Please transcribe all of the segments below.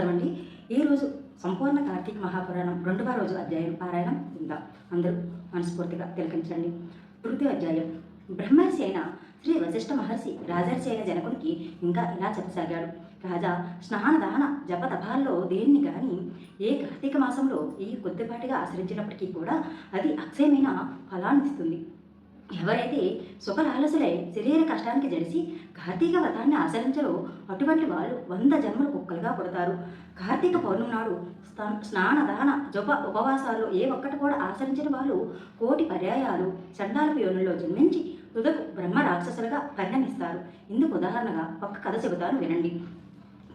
అండి ఈరోజు సంపూర్ణ కార్తీక మహాపురాణం రెండవ రోజు అధ్యాయం పారాయణం విందాం. అందరూ మనస్ఫూర్తిగా తిలకించండి. తృతీయ అధ్యాయం. బ్రహ్మర్షి అయిన శ్రీ వశిష్ఠ మహర్షి రాజర్షి అయిన జనకుడికి ఇంకా ఇలా చెప్పసాగాడు. రాజా స్నాన దాన జప తపాల్లో దేన్ని కానీ ఏ కార్తీక మాసంలో ఈ కొద్దిపాటిగా ఆచరించినప్పటికీ కూడా అది అక్షయమైన ఫలాన్ని ఇస్తుంది. ఎవరైతే సుఖలాలసులై శరీర కష్టానికి జడిసి కార్తీక వ్రతాన్ని ఆచరించరో అటువంటి వాళ్ళు వంద జన్మలు కుక్కలుగా పుడతారు. కార్తీక పౌర్ణమి నాడు స్నా- స్నాన దాన జప ఉపవాసాలు ఏ ఒక్కటి కూడా ఆచరించిన వాళ్ళు కోటి పర్యాయాలు చండాలపు యోనుల్లో జన్మించి తుదకు బ్రహ్మ రాక్షసులుగా పరిణమిస్తారు. ఇందుకు ఉదాహరణగా ఒక కథ చెబుతాను వినండి.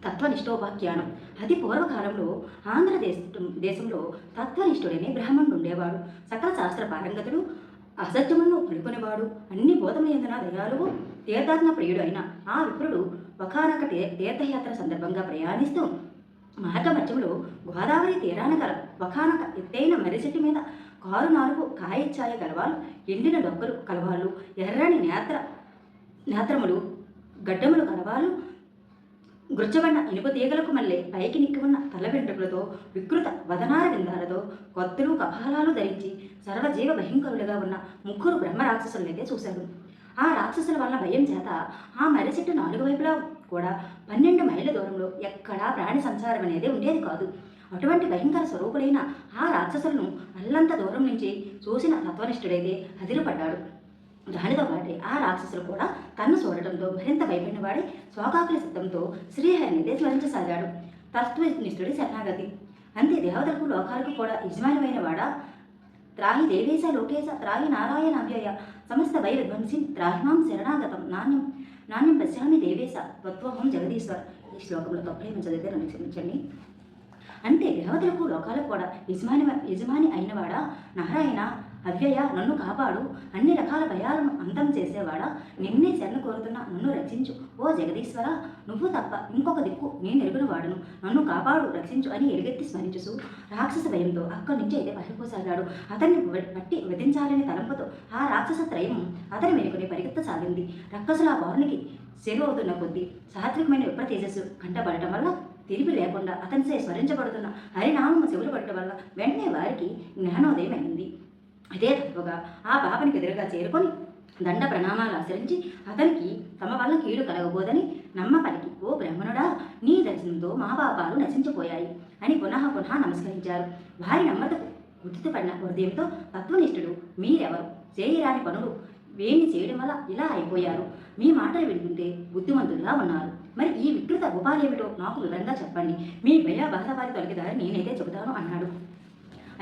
తత్వనిష్టోపాఖ్యానం. అతి పూర్వకాలంలో ఆంధ్రదేశ దేశంలో తత్వనిష్ఠుడనే బ్రాహ్మణుడు ఉండేవాడు. సకల శాస్త్ర పారంగతుడు అసత్యములను పలుకునేవాడు. అన్ని బోధములందున దయాలువు తీర్థాత్మ ప్రియుడు అయిన ఆ విప్రుడు ఒకనొక తీర్థయాత్ర సందర్భంగా ప్రయాణిస్తూ మార్గ మధ్యంలో గోదావరి తీరాన గల ఒకనొక ఎత్తైన మర్రిచెట్టు మీద కారు నాలుగు కాయఛాయ గలవాళ్ళు ఎండిన డొక్కలు కలవాళ్ళు ఎర్రని నేత్ర నేత్రములు గడ్డములు కలవాళ్ళు గుర్చబడిన ఇనుప తీగలకు మళ్ళీ పైకి నిక్కి ఉన్న తల వెంట్రుకలతో వికృత వదనార విందాలతో కొత్తలు కపాలాలు ధరించి సర్వజీవ భయంకరులుగా ఉన్న ముగ్గురు బ్రహ్మ రాక్షసులనైతే చూశారు. ఆ రాక్షసుల వల్ల భయం చేత ఆ మర్రి చెట్టు నాలుగు వైపులా కూడా పన్నెండు మైళ్ళ దూరంలో ఎక్కడా ప్రాణి సంచారం అనేది ఉండేది కాదు. అటువంటి భయంకర స్వరూపులైన ఆ రాక్షసులను అల్లంత దూరం నుంచి చూసిన తత్వనిష్ఠుడైతే అదిరిపడ్డాడు. దానితో పాటే ఆ రాక్షసులు కూడా కన్ను చూడటంతో మరింత భయపడినవాడి స్వాకాకుల శబ్దంతో శ్రీహరిని స్మరించసాగాడు. తత్వనిష్ఠుడి శరణాగతి. అంతే దేవతలకు లోకాలకు కూడా యజమానమైన వాడా త్రాహి దేవేశ లోకేశ త్రాహి నారాయణ అవ్యయ సమస్త వై విధ్వంసి త్రాహిమాం శరణాగతం. నాణ్యం నాణ్యం పశ్యామి దేవేశ తత్వహం జగదీశ్వర్. ఈ శ్లోకంలో తప్పులేమని చదివితే నన్ను క్షమించండి. అంటే దేవతలకు లోకాలకు కూడా యజమాని యజమాని అయినవాడా? నారాయణ అవ్యయ నన్ను కాపాడు. అన్ని రకాల భయాలను అంతం చేసేవాడా? నిన్నే శరణ కోరుతున్నా నన్ను రక్షించు. ఓ జగదీశ్వర నువ్వు తప్ప ఇంకొక దిక్కు నేను ఎరుగున వాడను. నన్ను కాపాడు రక్షించు అని ఎరుగెత్తి స్మరించుసు రాక్షస భయంతో అక్కడి నుంచి అయితే పారిపోసాగాడు అతన్ని పట్టి వధించాలనే తలంపుతో ఆ రాక్షస త్రయం అతని వెనుకనే పరిగెత్తసాగింది రక్కసుల బారునికి అవుతున్న కొద్దీ సాత్వికమైన విప్ర తేజస్సు కంటపడటం వల్ల తిరిగి లేకుండా అతనిసే స్మరించబడుతున్న హరినామము చెవులు పడటం వల్ల వెంటనే వారికి జ్ఞానోదయం అయింది అదే తత్వగా ఆ పాపనికి ఎదురుగా చేరుకొని దండ ప్రణామాలు ఆచరించి అతనికి తమ వల్ల కీడు కలగబోదని నమ్మ పలికి ఓ బ్రాహ్మణుడా నీ దర్శనంతో మా పాపాలు నశించిపోయాయి అని పునః పునః నమస్కరించారు. వారి నమ్మతకు గుర్తుపడిన హృదయంతో తత్వనిష్ఠుడు మీరెవరు? చేయరాని పనులు వేణి చేయడం వల్ల ఇలా అయిపోయారు. మీ మాటలు వింటుంటే బుద్ధిమంతులుగా ఉన్నారు. మరి ఈ వికృత ఉపాలేమిటో నాకు వివరంగా చెప్పండి. మీ భయ బాధవారి తొలగిదారి నేనైతే చెబుతాను అన్నాడు.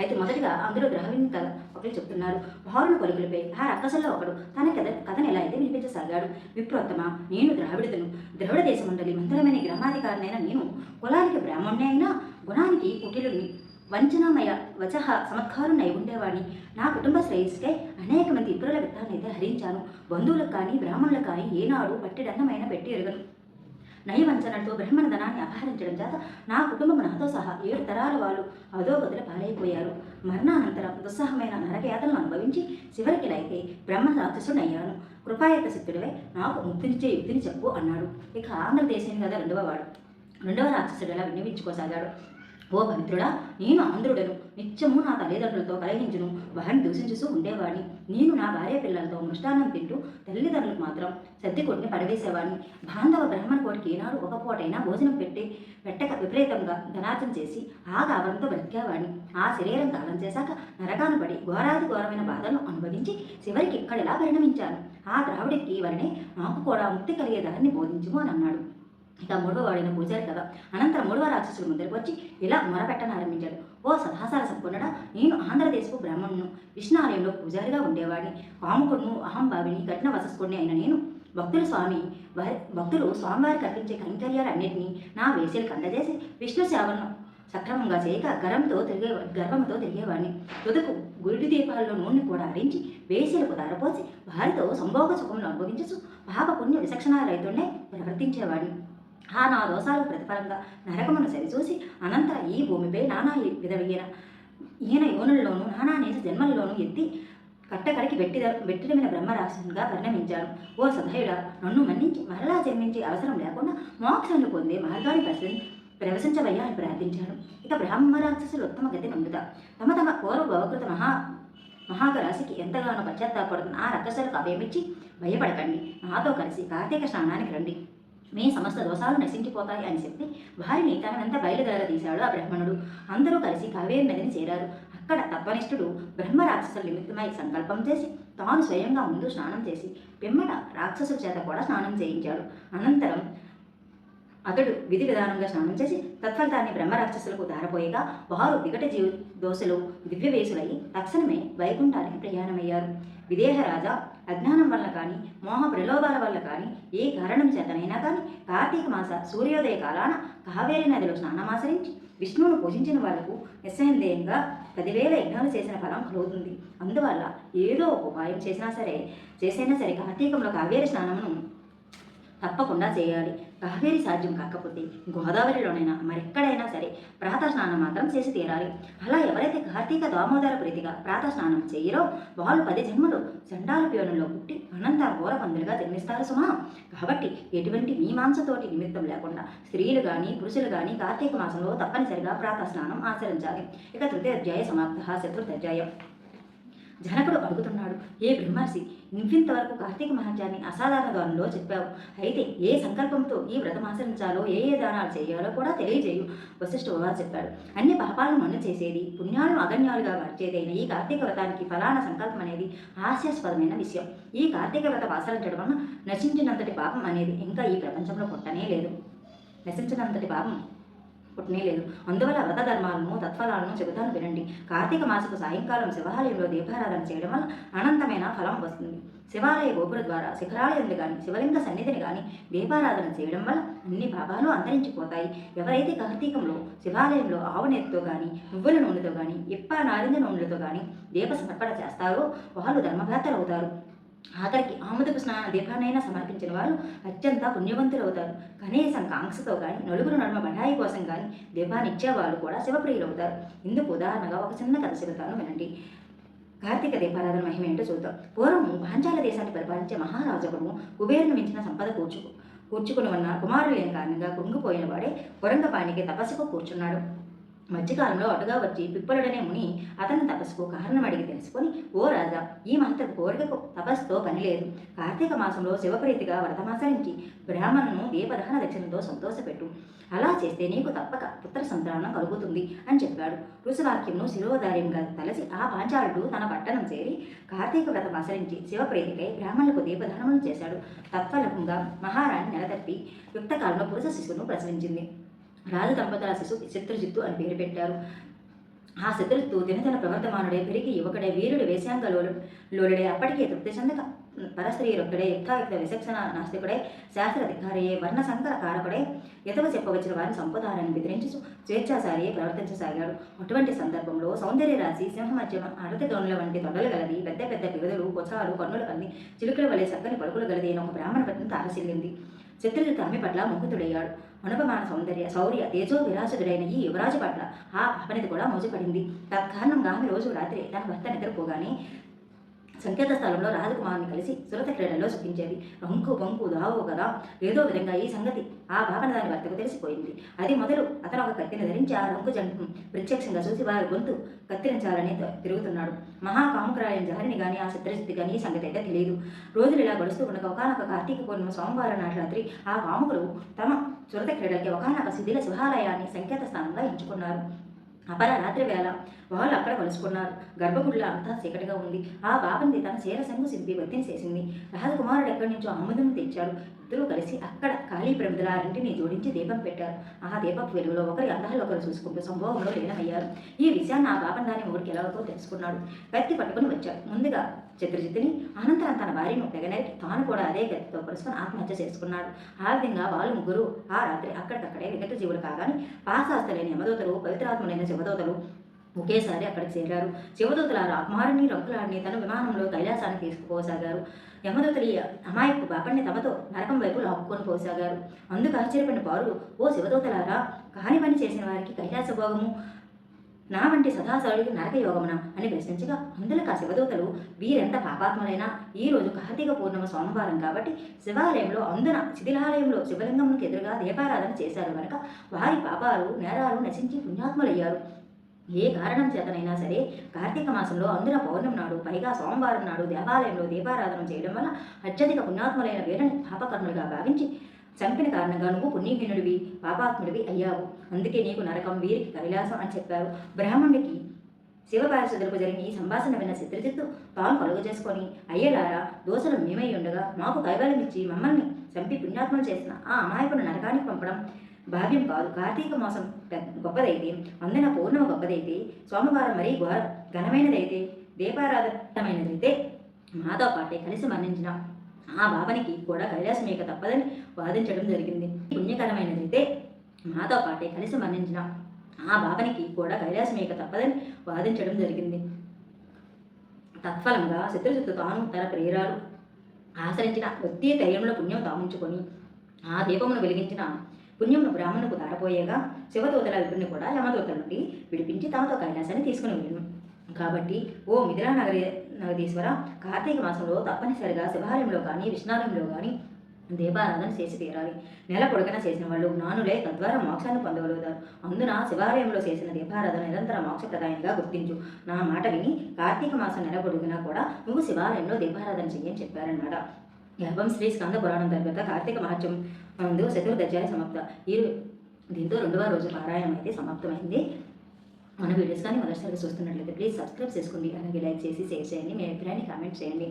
అయితే మొదటిగా అందులో ద్రావిణి కథ ఒకరు చెప్తున్నారు. భారుని పలుకులపై ఆ రక్కసల్లో ఒకడు తన కథ కథను ఎలా అయితే వినిపించసాగాడు. విప్రోత్తమ నేను ద్రావిడతను. ద్రవిడ దేశ మండలి మంత్రమైన గ్రామాధికారినైన నేను కులానికి బ్రాహ్మణ్ణి అయినా గుణానికి కుటిలుని వంచనమయ వచహ సమత్కారునై ఉండేవాడిని నా కుటుంబ శ్రేయస్కై అనేక మంది ఇతరుల విత్తాన్ని అయితే హరించాను. బంధువులకు కానీ బ్రాహ్మణులకు కానీ ఏనాడు పట్టిడన్నమైన పెట్టి ఎరగను. నయవంచనతో బ్రహ్మణ ధనాన్ని అపహరించడం చేత నా కుటుంబం నాతో సహా ఏడు తరాల వాళ్ళు అధోగతుల పాలైపోయారు మరణానంతరం దుస్సహమైన నరకయాతలను అనుభవించి చివరికి అయితే బ్రహ్మ రాక్షసుడయ్యాను కృపాయత సిద్ధుడివై నాకు ముక్తినిచ్చే యుక్తిని చెప్పు అన్నాడు. ఇక ఆంధ్రదేశం కదా రెండవ వాడు. రెండవ రాక్షసుడు ఎలా విన్నవించుకోసాగాడు. ఓ పవిత్రుడా నేను ఆంధ్రుడను. నిత్యము నా తల్లిదండ్రులతో కలహించును. వారిని దూషించుతూ ఉండేవాడిని. నేను నా భార్య పిల్లలతో మృష్టాన్నం తింటూ తల్లిదండ్రులకు మాత్రం సర్ది కొట్టిని పడవేసేవాడిని. బాంధవ బ్రాహ్మణ కోటికి ఏనాడు ఒక పూటైనా భోజనం పెట్టి పెట్టక విపరీతంగా ధనార్జన చేసి ఆ గావరంతో బ్రతికేవాడిని. ఆ శరీరం కాలం చేశాక నరకాను పడి ఘోరాది ఘోరమైన బాధలను అనుభవించి చివరికి ఇక్కడిలా పరిణమించాను? ఆ ద్రావిడికి వరణే నాకు కూడా ముక్తి కలిగే దారిని బోధించుము అని అన్నాడు. ఇక మూడవ వాడిన పూజారి కదా అనంతరం మూడవ రాక్షసుడు ముందరికి వచ్చి ఇలా మొరపెట్టనారంభించాడు ఓ సదాసార సంపన్నుడా నేను ఆంధ్రదేశపు బ్రాహ్మణును. విష్ణాలయంలో పూజారిగా ఉండేవాడిని. కాముకుడును అహంభావిని కఠిన వసస్కుడిని అయిన నేను. భక్తుల స్వామి భక్తులు స్వామివారికి అర్పించే కైంకర్యాలన్నింటినీ నా వేసేలకు అందజేసి విష్ణు సేవను సక్రమంగా చేయక గర్వంతో తిరిగే గర్వంతో తిరిగేవాడిని. తుదకు గుడి దీపాలలో నూనె కూడా అరించి వేసేలకు దారపోసి వారితో సంభోగ సుఖములు అనుభవించచ్చు పాప పుణ్య విచక్షణాలైతోనే ప్రవర్తించేవాడిని. ఆ నా దోషాలకు ప్రతిఫలంగా నరకమును సరిచూసి అనంతర ఈ భూమిపై నానా విధమైన ఈయన యోనుల్లోనూ నానా నేస జన్మల్లోనూ ఎత్తి కట్టకడికి వెట్టిద వెట్టిదమైన బ్రహ్మరాశునిగా పరిణమించాడు ఓ సదయుడ నన్ను మన్నించి మరలా జన్మించే అవసరం లేకుండా మోక్షాన్ని పొందే మార్గాన్ని ప్రశ్న ప్రవశించవయ్యా అని ప్రార్థించాడు ఇక బ్రహ్మరాక్షసులు ఉత్తమ గతి నొందుతా తమ తమ పూర్వ భవకృత మహా మహాగరాశికి ఎంతగానో పశ్చాత్తాపడుతున్న ఆ రక్కసులకు అభయమిచ్చి భయపడకండి. నాతో కలిసి కార్తీక స్నానానికి రండి. మీ సమస్త దోషాలు నశించిపోతాయి అని చెప్పి వారిని తనంతా బయలుదేరదీశాడు ఆ బ్రాహ్మణుడు. అందరూ కలిసి కావేరి నదిని చేరారు. అక్కడ తత్వనిష్ఠుడు బ్రహ్మ రాక్షసుల నిమిత్తమై సంకల్పం చేసి తాను స్వయంగా ముందు స్నానం చేసి పిమ్మట రాక్షసుల చేత కూడా స్నానం చేయించాడు. అనంతరం అతడు విధి విధానంగా స్నానం చేసి తత్ఫలితాన్ని బ్రహ్మరాక్షసులకు దారపోయగా వారు వికట జీవ దోశలు దివ్యవేసులై తక్షణమే వైకుంఠానికి ప్రయాణమయ్యారు. విదేహరాజా అజ్ఞానం వల్ల కానీ మోహ ప్రలోభాల వల్ల కానీ ఏ కారణం చేతనైనా కానీ కార్తీక మాస సూర్యోదయ కాలాన కావేరి నదిలో స్నానమాచరించి విష్ణువును పూజించిన వాళ్ళకు నిస్సందేహంగా పదివేల యజ్ఞాలు చేసిన ఫలం కలుగుతుంది. అందువల్ల ఏదో ఒక ఉపాయం చేసినా సరే చేసైనా సరే కార్తీకంలో కావేరి స్నానమును తప్పకుండా చేయాలి. కావేరి సాధ్యం కాకపోతే గోదావరిలోనైనా మరెక్కడైనా సరే ప్రాత స్నానం మాత్రం చేసి తీరాలి. అలా ఎవరైతే కార్తీక దామోదర ప్రీతిగా ప్రాత స్నానం చేయరో వాళ్ళు పది జన్మలు చండాల ప్యోనంలో పుట్టి అనంత ఘోర పందులుగా జన్మిస్తారు సుమా. కాబట్టి ఎటువంటి మీమాంసతోటి నిమిత్తం లేకుండా స్త్రీలు కానీ పురుషులు కానీ కార్తీక మాసంలో తప్పనిసరిగా ప్రాత స్నానం ఆచరించాలి. ఇక తృతీయ అధ్యాయ సమాప్త చతుర్థ అధ్యాయం. జనకుడు అడుగుతున్నాడు ఏ బ్రహ్మర్షి ఇంతవరకు కార్తీక మహత్యాన్ని అసాధారణ దానంలో చెప్పావు. అయితే ఏ సంకల్పంతో ఈ వ్రతం ఆచరించాలో ఏ ఏ దానాలు చేయాలో కూడా తెలియజేయు వశిష్ఠ వారు చెప్పాడు. అన్ని పాపాలను మన్ను చేసేది పుణ్యాలను అగణ్యాలుగా మార్చేదైన ఈ కార్తీక వ్రతానికి ఫలానా సంకల్పం అనేది హాస్యాస్పదమైన విషయం. ఈ కార్తీక వ్రతం ఆచరించడం వలన నశించినంతటి పాపం అనేది ఇంకా ఈ ప్రపంచంలో పుట్టనే లేదు. నశించినంతటి పాపం పుట్టనే లేదు. అందువల్ల వ్రత ధర్మాలను తత్ఫలాలను చెబుతాను వినండి. కార్తీక మాసపు సాయంకాలం శివాలయంలో దీపారాధన చేయడం వల్ల అనంతమైన ఫలం వస్తుంది. శివాలయ గోపుర ద్వారా శిఖరాలయంలో కానీ శివలింగ సన్నిధిని కానీ దీపారాధన చేయడం వల్ల అన్ని పాపాలు అంతరించిపోతాయి. ఎవరైతే కార్తీకంలో శివాలయంలో ఆవు నెత్తితో కానీ నువ్వుల నూనెతో కానీ ఇప్ప నారింజ నూనెలతో కానీ దీప సమర్పణ చేస్తారో వాళ్ళు ధర్మవేత్తలు అవుతారు ఆఖరికి ఆముదపు స్నాన దీపానైనా సమర్పించిన వారు అత్యంత పుణ్యవంతులు అవుతారు కనీసం కాంక్షతో కానీ నలుగురు నడుమ బడాయి కోసం కానీ దీపాన్ని ఇచ్చేవాళ్ళు కూడా శివప్రియులు అవుతారు ఇందుకు ఉదాహరణగా ఒక చిన్న కథ చెబుతాను వినండి. కార్తీక దీపారాధన మహిమ ఏంటో చూద్దాం. పూర్వం పాంచాల దేశాన్ని పరిపాలించే మహారాజుకుడు కుబేరును మించిన సంపద కూర్చుకు కూర్చుకుని ఉన్న కుమారులేని కారణంగా కుంగిపోయిన వాడే కురంగపానికి తపస్సుకు కూర్చున్నాడు. మధ్యకాలంలో అటుగా వచ్చి పిప్పలుడనే ముని అతని తపస్సుకు కారణం అడిగి తెలుసుకొని ఓ రాజా ఈ మహత్తపు కోరికకు తపస్సుతో పని లేదు. కార్తీక మాసంలో శివప్రీతిగా వ్రతమాచరించి బ్రాహ్మణును దీపదహన దక్షిణతో సంతోషపెట్టు. అలా చేస్తే నీకు తప్పక పుత్ర సంతానం కలుగుతుంది అని చెప్పాడు. ఋషివాక్యంను శిరోధార్యంగా తలసి ఆ పాంచాలుడు తన పట్టణం చేరి కార్తీక వ్రతం ఆచరించి శివప్రీతికై బ్రాహ్మణులకు దీపదానములు చేశాడు. తత్ఫలకంగా మహారాణి నెలతప్పి యుక్తకాలంలో పురుష శిశువును ప్రసవించింది. రాజు దంపతుల శిశు శత్రుజిత్తు అని పేరు పెట్టారు. ఆ శత్రుజిత్తు దినదిన ప్రవర్తమానుడే పెరిగి యువకుడే వీరుడు వేశాంగ లోలుడే అప్పటికే తృప్తి చెందక పరస్త్రీరొక్కడే యుక్తాయుక్త విచక్షణ నాస్తికుడే శాస్త్రాధికారియే వర్ణ సంకర కారకుడే ఎతవ చెప్పవచ్చిన వారిని సంపదాలను బెదిరించి స్వేచ్ఛాసారియే ప్రవర్తించసాగాడు. అటువంటి సందర్భంలో సౌందర్య రాశి సింహమధ్యమ అరటి దోణుల వంటి తొడలు గలది పెద్ద పెద్ద పిగదులు కొచాలు కన్నులు కంది చిలుకల వలె చక్కని పలుకులు గలది అని ఒక బ్రాహ్మణ పట్టిన తారసిల్లింది. శత్రుజిత్ ఆమె పట్ల ముగ్గుతుడయ్యాడు అనుపమాన సౌందర్య శౌర్య తేజో విరాజుడైన ఈ యువరాజు పట్ల ఆ పాపనిది కూడా మోజుపడింది తత్కారణంగా ఆమె రోజు రాత్రి తన భర్త నిద్రపోగానే సంకేత స్థలంలో రాజకుమారుని కలిసి సురత క్రీడల్లో సుఖించేది రంకు పంకు దావు కదా? ఏదో విధంగా ఈ సంగతి ఆ భావన దాని భర్తకు తెలిసిపోయింది. అది మొదలు అతను ఒక కత్తిని ధరించి ఆ రంగు జంటను ప్రత్యక్షంగా చూసి వారి గొంతు కత్తిరించాలని తిరుగుతున్నాడు. మహాకాముకరాయన జహరిని కానీ ఆ చిత్రశక్తి కానీ ఈ సంగతి అయితే తెలియదు రోజులు ఇలా గడుస్తూ ఉండగా ఒకనొక కార్తీక పూర్ణిమ సోమవారం నాటి రాత్రి ఆ కాముకులు తమ చురత క్రీడలకి ఒకనొక శిథిల శివాలయాన్ని సంకేత స్థానంగా ఎంచుకున్నారు. అపరారాత్రి వేళ వాళ్ళు అక్కడ కలుసుకున్నారు. గర్భగుడిలో అంతా చీకటిగా ఉంది. ఆ బాబంది తన చీర సంగు సింపి వత్తిని చేసింది. రాజకుమారుడు ఎక్కడి నుంచో ఆముదం తెచ్చారు ఇద్దరూ కలిసి అక్కడ ఖాళీ ప్రమిదలారింటిని జోడించి దీపం పెట్టారు. ఆ దీపపు వెలుగులో ఒకరి అందాలు ఒకరు చూసుకుంటూ సంభోగంలో లీనమయ్యారు. ఈ విషయాన్ని ఆ బాబన్ దాని మొగుడికి ఎలాగో తెలుసుకున్నాడు. కత్తి పట్టుకుని వచ్చారు ముందుగా చిత్రజిత్తిని అనంతరం తన భార్యను తెగనరికి తాను కూడా అదే గతితో పరుచుకొని ఆత్మహత్య చేసుకున్నాడు. ఆ విధంగా వాళ్ళు ముగ్గురు ఆ రాత్రి అక్కడికక్కడే విగత జీవులు కాగానే పాశాస్తలేని యమదూతలు పవిత్రాత్ములైన శివదూతలు ఒకేసారి అక్కడికి చేరారు. శివదూతల రాకుమారుని రంకులాడిని తన విమానంలో కైలాసానికి తీసుకుపోసాగారు. యమదూతలు అమాయకు బాపణ్ణి తమతో నరకం వైపు లాక్కొని పోసాగారు. అందుకు ఆశ్చర్యపడిన వారు ఓ శివదూతలారా కాని పని చేసిన వారికి కైలాస భోగము నా వంటి సదాసరుడికి నరక యోగమున అని ప్రశ్నించగా అందులో శివదూతలు వీరెంత పాపాత్ములైనా ఈ రోజు కార్తీక పూర్ణిమ సోమవారం కాబట్టి శివాలయంలో అందున శిథిలాలయంలో శివలింగమునికి ఎదురుగా దీపారాధన చేశారు కనుక వారి పాపాలు నేరాలు నశించి పుణ్యాత్ములయ్యారు. ఏ కారణం చేతనైనా సరే కార్తీక మాసంలో అందున పౌర్ణమి నాడు పైగా సోమవారం నాడు దేవాలయంలో దీపారాధన చేయడం వల్ల అత్యధిక పుణ్యాత్ములైన వీరని పాపకర్మలుగా భావించి చంపిన కారణంగా నువ్వు పుణ్యహీనుడివి పాపాత్ముడివి అయ్యావు. అందుకే నీకు నరకం వీరికి కైలాసం అని చెప్పారు. బ్రాహ్మణుడికి శివపార్షదులకు జరిగిన ఈ సంభాషణ విన్న చిత్రజిత్తు పాము కలుగు చేసుకొని అయ్యలారా దోషలు మేమై ఉండగా మాకు కైవల్యం ఇచ్చి మమ్మల్ని చంపి పుణ్యాత్మలు చేసిన ఆ అమాయకుడు నరకానికి పంపడం భావ్యం కాదు. కార్తీక మాసం గొప్పదైతే వందన పూర్ణమ గొప్పదైతే సోమవారం మరీ ఘోర ఘనమైనదైతే దీపారాధనమైనదైతే మాతో పాటే కలిసి మరణించిన. ఆ బాబానికి కూడా కైలాసమేక తప్పదని వాదించడం జరిగింది. పుణ్యకరమైనదైతే మాతో పాటే కలిసి మరణించిన ఆ బాబానికి కూడా కైలాసమేక తప్పదని వాదించడం జరిగింది. తత్ఫలంగా శత్రుజిత్తు తాను తన ప్రేరాలు ఆచరించిన వృత్తి ధైర్యంలో పుణ్యం తాముంచుకొని ఆ దీపమును వెలిగించిన పుణ్యమును బ్రాహ్మణుకు దారపోయేగా శివదూతల ఇద్దరిని కూడా యమదూతల నుండి విడిపించి తమతో కైలాసాన్ని తీసుకుని వెళ్ళను. కాబట్టి ఓ మిథిలా నగరి నగదీశ్వర కార్తీక మాసంలో తప్పనిసరిగా శివాలయంలో కానీ విష్ణాలయంలో కానీ దీపారాధన చేసి తీరాలి. నెల పొడగన చేసిన వాళ్ళు జ్ఞానులే తద్వారా మోక్షాన్ని పొందగలుగుతారు. అందున శివాలయంలో చేసిన దీపారాధన నిరంతర మోక్షప్రదాయంగా గుర్తించు. నా మాట విని కార్తీక మాసం నెల పొడుగునా కూడా నువ్వు శివాలయంలో దీపారాధన చెయ్యని చెప్పారన్నమాట. గర్భం శ్రీ స్కంద పురాణం తర్వాత కార్తీక మహత్యం ముందు చతుర్దధ్యాయ సమాప్త. ఈ దీంతో రెండవ రోజు పారాయణం అయితే సమాప్తమైంది. మన వీడియోస్ కానీ మొదటిసారిగా చూస్తున్నట్లయితే ప్లీజ్ సబ్స్క్రైబ్ చేసుకోండి. అలాగే లైక్ చేసి షేర్ చేయండి. మీ అభిప్రాయాన్ని కామెంట్ చేయండి.